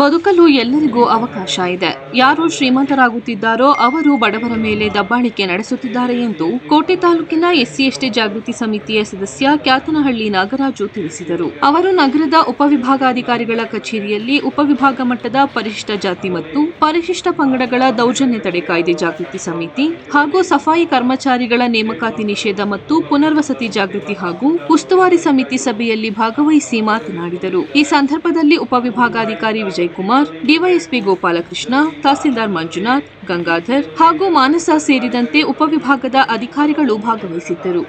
ಬದುಕಲು ಎಲ್ಲರಿಗೂ ಅವಕಾಶ ಇದೆ. ಯಾರು ಶ್ರೀಮಂತರಾಗುತ್ತಿದ್ದಾರೋ ಅವರು ಬಡವರ ಮೇಲೆ ದಬ್ಬಾಳಿಕೆ ನಡೆಸುತ್ತಿದ್ದಾರೆ ಎಂದು ಕೋಟೆ ತಾಲೂಕಿನ ಎಸ್ಸಿ ಎಸ್ಟಿ ಜಾಗೃತಿ ಸಮಿತಿಯ ಸದಸ್ಯ ಕ್ಯಾತನಹಳ್ಳಿ ನಾಗರಾಜು ತಿಳಿಸಿದರು. ಅವರು ನಗರದ ಉಪವಿಭಾಗಾಧಿಕಾರಿಗಳ ಕಚೇರಿಯಲ್ಲಿ ಉಪವಿಭಾಗ ಮಟ್ಟದ ಪರಿಶಿಷ್ಟ ಜಾತಿ ಮತ್ತು ಪರಿಶಿಷ್ಟ ಪಂಗಡಗಳ ದೌರ್ಜನ್ಯ ತಡೆ ಕಾಯ್ದೆ ಜಾಗೃತಿ ಸಮಿತಿ ಹಾಗೂ ಸಫಾಯಿ ಕರ್ಮಚಾರಿಗಳ ನೇಮಕಾತಿ ನಿಷೇಧ ಮತ್ತು ಪುನರ್ವಸತಿ ಜಾಗೃತಿ ಹಾಗೂ ಉಸ್ತುವಾರಿ ಸಮಿತಿ ಸಭೆಯಲ್ಲಿ ಭಾಗವಹಿಸಿ ಮಾತನಾಡಿದರು. ಈ ಸಂದರ್ಭದಲ್ಲಿ ಉಪವಿಭಾಗಾಧಿಕಾರಿ ವಿಜಯಕುಮಾರ್ ಡಿವೈಎಸ್ಪಿ ಗೋಪಾಲಕೃಷ್ಣ, ತಹಸೀಲ್ದಾರ್ ಮಂಜುನಾಥ್, ಗಂಗಾಧರ್ ಹಾಗೂ ಮಾನಸ ಸೇರಿದಂತೆ ಉಪವಿಭಾಗದ ಅಧಿಕಾರಿಗಳು ಭಾಗವಹಿಸಿದ್ದರು.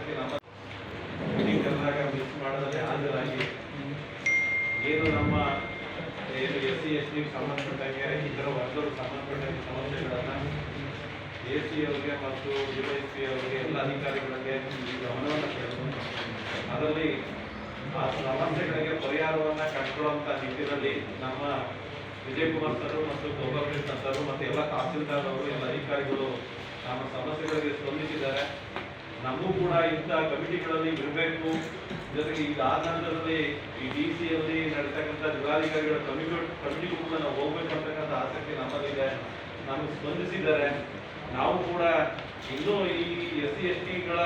ಅದರಲ್ಲಿ ಆ ಸಮಸ್ಯೆಗಳಿಗೆ ಪರಿಹಾರವನ್ನು ಕಂಡುಕೊಳ್ಳುವಂಥ ನಿಟ್ಟಿನಲ್ಲಿ ನಮ್ಮ ವಿಜಯಕುಮಾರ್ ಸರ್ ಮತ್ತು ಗೋಪಾಲಕೃಷ್ಣ ಸರ್ ಮತ್ತು ಎಲ್ಲ ತಹಸೀಲ್ದಾರ್ ಅವರು, ಎಲ್ಲ ಅಧಿಕಾರಿಗಳು ನಮ್ಮ ಸಮಸ್ಯೆಗಳಿಗೆ ಸ್ಪಂದಿಸಿದ್ದಾರೆ. ನಮಗೂ ಕೂಡ ಇಂಥ ಕಮಿಟಿಗಳಲ್ಲಿ ಇರಬೇಕು. ಜೊತೆಗೆ ಈಗ ಆ ನಂತರದಲ್ಲಿ ಈ ಡಿ ಸಿಯಲ್ಲಿ ನಡೀತಕ್ಕಂಥ ಜಿಲ್ಲಾಧಿಕಾರಿಗಳ ಕಮಿಟಿ ಕಮಿಟಿಗೂ ಕೂಡ ನಾವು ಹೋಗ್ಬೇಕು ಅಂತಕ್ಕಂಥ ಆಸಕ್ತಿ ನಮ್ಮಲ್ಲಿದೆ. ನಮಗೆ ಸ್ಪಂದಿಸಿದ್ದಾರೆ. ನಾವು ಕೂಡ ಇನ್ನೂ ಈ ಎಸ್ ಸಿ, ಎಸ್ ಟಿಗಳ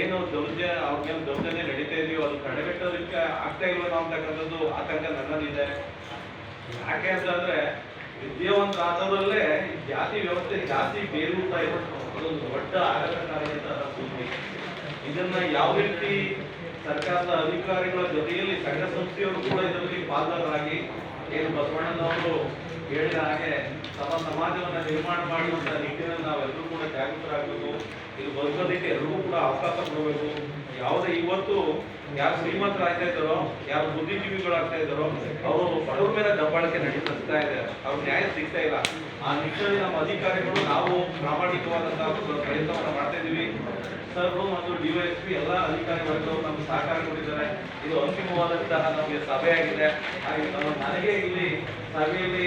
ಏನು ದೌರ್ಜ ಅವ್ರಿಗೇನು ದೌರ್ಜನ್ಯ ನಡೀತಾ ಇದೆಯೋ ಅದು ತಡೆಗಟ್ಟೋದಕ್ಕೆ ಆಗ್ತಾ ಇಲ್ವೋ ಅಂತಕ್ಕಂಥದ್ದು ಆತಂಕ ನನ್ನಲ್ಲಿದೆ. ಯಾಕೆ ಅಂತಂದ್ರೆ ವಿದ್ಯಾವಂತ ಆದವರಲ್ಲೇ ಜಾತಿ ವ್ಯವಸ್ಥೆ ಜಾತಿ ಬೇರೂರ್ತಾ ಇರೋದು ಅದೊಂದು ದೊಡ್ಡ ಆಘಾತಕಾರಿ ಅಂತ ಇದನ್ನ ಯಾವ ರೀತಿ ಸರ್ಕಾರದ ಅಧಿಕಾರಿಗಳ ಜೊತೆಯಲ್ಲಿ ಸಂಘ ಸಂಸ್ಥೆಯವರು ಕೂಡ ಇದರಲ್ಲಿ ಪಾಲ್ಗಾರರಾಗಿ ಏನು ಬಸವಣ್ಣನವರು ಹೇಳಿದ ಹಾಗೆ ತಮ್ಮ ಸಮಾಜವನ್ನ ನಿರ್ಮಾಣ ಮಾಡುವಂತ ನಿಟ್ಟಿನಲ್ಲಿ ನಾವೆಲ್ಲರೂ ಕೂಡ ಜಾಗೃತರಾಗಬೇಕು. ಇದು ಬದುಕೋದಕ್ಕೆ ಎಲ್ಲರೂ ಕೂಡ ಅವಕಾಶ ಕೊಡಬೇಕು. ಯಾವುದೇ ಇವತ್ತು ಯಾರು ಶ್ರೀಮಂತರಾಗ್ತಾ ಇದ್ದಾರೋ, ಯಾರು ಬುದ್ಧಿಜೀವಿಗಳಾಗ್ತಾ ಇದ್ದಾರೋ, ಅವರು ಬಡವರ ಮೇಲೆ ದಬ್ಬಾಳಿಕೆ ನಡೀತಾ ಇದೆ. ಅವ್ರು ನ್ಯಾಯ ಸಿಗ್ತಾ ಇಲ್ಲ. ಆ ನಿಟ್ಟಿನಲ್ಲಿ ನಮ್ಮ ಅಧಿಕಾರಿಗಳು ನಾವು ಪ್ರಾಮಾಣಿಕವಾದಂತಹ ಪ್ರಯತ್ನವನ್ನು ಮಾಡ್ತಾ ಇದೀವಿ ಸರ್ಗಳು ಮತ್ತು ಡಿವೈಎಸ್ಪಿ ಎಲ್ಲ ಅಧಿಕಾರಿ ನಮ್ಗೆ ಸಹಕಾರ ಕೊಟ್ಟಿದ್ದಾರೆ. ಇದು ಅಂತಿಮವಾದಂತಹ ನಮಗೆ ಸಭೆ ಆಗಿದೆ ಹಾಗೆ ನನಗೆ ಇಲ್ಲಿ ಸಭೆಯಲ್ಲಿ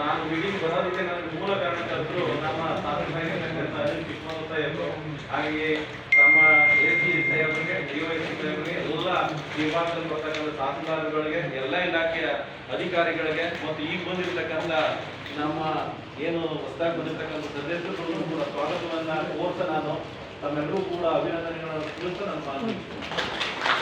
ನಾನು ಮೀಟಿಂಗ್ ಬರೋದಕ್ಕೆ ನನಗೆ ಮೂಲ ಕಾರಣಕರ್ತರು ನಮ್ಮ ಸಾಧನ ಚಿಕ್ಕಮಂಗ್ಳ ಸಾಹೇಬರು. ಹಾಗೆಯೇ ನಮ್ಮ ಎ ಸಿ ಸಾಹೇಬರಿಗೆ ಸಿ ಸಾಹೇಬರಿಗೆ, ಎಲ್ಲ ವಿಭಾಗದಲ್ಲಿ ಬರ್ತಕ್ಕಂಥ ತಹಸೀಲ್ದಾರ್ಗಳಿಗೆ, ಎಲ್ಲ ಇಲಾಖೆಯ ಅಧಿಕಾರಿಗಳಿಗೆ, ಮತ್ತು ಈಗ ಬಂದಿರತಕ್ಕಂಥ ನಮ್ಮ ಏನು ಹೊಸದಾಗಿ ಬಂದಿರತಕ್ಕಂಥ ಸದಸ್ಯರುಗಳನ್ನು ಕೂಡ ಸ್ವಾಗತವನ್ನು ಕೋರ್ತ ನಾನು ತಮ್ಮೆಲ್ಲರೂ ಕೂಡ ಅಭಿನಂದನೆಗಳನ್ನು ತಿಳಿಸ್ತಾ ನಾನು